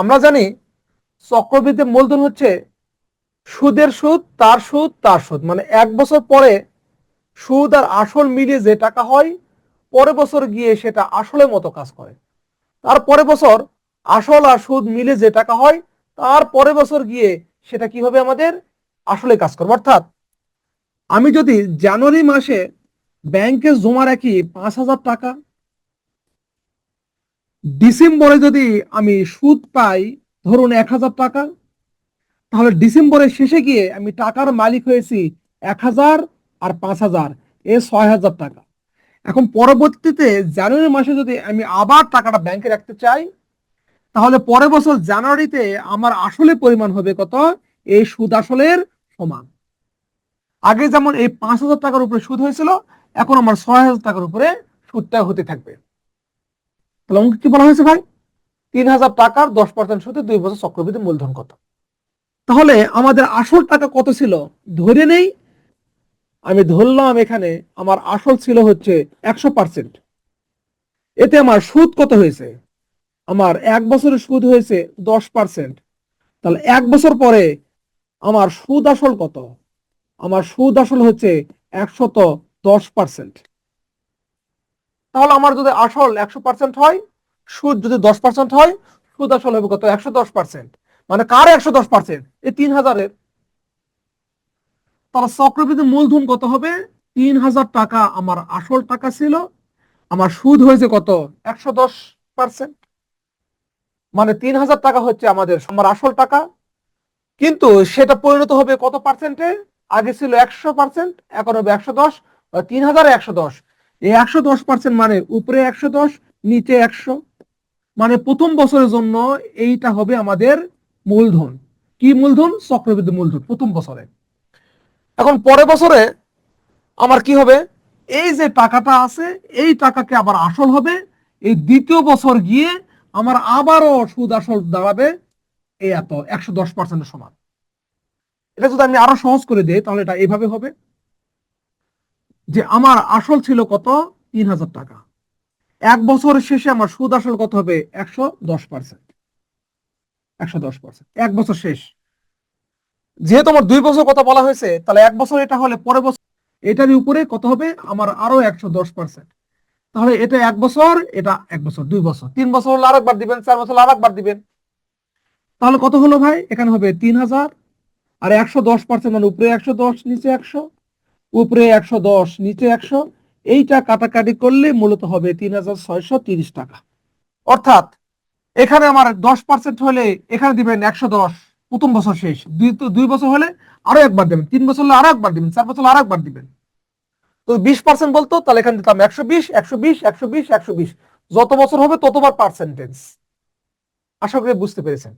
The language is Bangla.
আমরা জানি চক্রবৃদ্ধি মূলধন হচ্ছে সুদের সুদ, তার সুদ তার সুদ। মানে এক বছর পরে সুদ আর আসল মিলিয়ে যে টাকা হয়, পরের বছর গিয়ে সেটা আসলের মতো কাজ করে। তার পরের বছর আসল আর সুদ মিলে যে টাকা হয়, তার পরের বছর গিয়ে সেটা কি হবে আমাদের আসলে কাজ করবে? অর্থাৎ আমি যদি জানুয়ারি মাসে ব্যাংকে জমা রাখি পাঁচ হাজার টাকা ডিসেম্বরে যদি আমি সুদ পাই, ধরুন এক হাজার টাকা, তাহলে ডিসেম্বরের শেষে গিয়ে আমি টাকার মালিক হয়েছি এক হাজার আর পাঁচ হাজার, এ ছয় হাজার টাকা। এখন পরবর্তীতে জানুয়ারি মাসে যদি আমি আবার টাকাটা ব্যাংকে রাখতে চাই, তাহলে পরের বছর জানুয়ারিতে আমার আসলে পরিমাণ হবে কত? এই সুদ আসলের সমান। আগে যেমন এই পাঁচ হাজার টাকার উপরে সুদ হয়েছিল, এখন আমার ছয় হাজার টাকার উপরে সুদটা হতে থাকবে। তাহলে অঙ্ক কি বলা হয়েছে ভাই? তিন হাজার টাকার দশ পার্সেন্ট সুদে দুই বছর চক্রবৃদ্ধি মূলধন কত? তাহলে আমাদের আসল টাকা কত ছিল? ধরে নেই। আমি ধরলাম এখানে আমার আসল ছিল হচ্ছে একশো পার্সেন্ট এতে আমার সুদ কত হয়েছে? আমার এক বছরের সুদ হয়েছে দশ পার্সেন্ট তাহলে এক বছর পরে আমার সুদ আসল কত? আমার সুদ আসল হচ্ছে একশত দশ পার্সেন্ট তাহলে আমার যদি আসল একশো পার্সেন্ট হয়, সুদ যদি দশ পার্সেন্ট হয়, সুদ আসল হবে কত? একশো দশ পার্সেন্ট মানে কার একশো দশ পার্সেন্ট এই তিন হাজারের। তাহলে চক্রবৃদ্ধি মূলধন কত হবে? তিন হাজার টাকা আমার আসল টাকা ছিল। আমার সুদ হয়েছে কত? একশো দশ পার্সেন্ট মানে তিন হাজার টাকা হচ্ছে আমাদের, আমার আসল টাকা। কিন্তু সেটা পরিণত হবে কত পার্সেন্টে আগে ছিল একশো পার্সেন্ট এখন হবে একশো দশ তিন হাজার একশো দশ। এই একশো দশ পার্সেন্ট মানে উপরে একশো দশ, নিচে একশো। মানে প্রথম বছরের জন্য এইটা হবে আমাদের মূলধন। কি মূলধন? চক্রবৃদ্ধি মূলধন, প্রথম বছরে। এখন পরের বছরে আমার কি হবে? এই যে টাকাটা আছে, এই টাকাকে আবার আসল হবে। এই দ্বিতীয় বছর গিয়ে আমার আবারও সুদ আসল দাঁড়াবে এই এত, একশো দশ পার্সেন্টের সমান। এটা যদি আমি আরও সহজ করে দিই, তাহলে এটা এইভাবে হবে। যে আমার আসল ছিল কত? তিন হাজার টাকা। এক বছরের শেষে আমার সুদ আসল কত হবে? একশো দশ পার্সেন্ট। একশো দশ পার্সেন্ট। এক বছর শেষ। যেহেতু আমার দুই বছর কথা বলা হয়েছে, তাহলে এক বছর এটা হলে পরের বছর এটার উপরে কত হবে? আমার আরও একশো দশ পার্সেন্ট। তাহলে এটা এক বছর, এটা এক বছর, দুই বছর। তিন বছর হলে আরেকবার দিবেন, চার বছর আরেকবার দিবেন। তাহলে কত হলো ভাই? এখানে হবে তিন হাজার। আর একশো দশ পার্সেন্ট মানে উপরে একশো দশ, নিচে একশো। উপরে একশো দশ, নিচে একশো, এইটা কাটাকাটি করলে মূলত হবে তিন হাজার ছয়শো তিরিশ টাকা। অর্থাৎ এখানে আমার দশ পার্সেন্ট হলে এখানে দিবেন একশো দশ, প্রথম বছর শেষ। দুই দুই বছর হলে আরও একবার দেবেন, তিন বছর হলে আরও একবার দিবেন, চার বছর আরও একবার দিবেন। তো বিশ পার্সেন্ট বলতো, তাহলে এখানে দিতাম একশো বিশ একশো বিশ একশো বিশ একশো বিশ। যত বছর হবে ততবার পার্সেন্টেজ আশা করি বুঝতে পেরেছেন।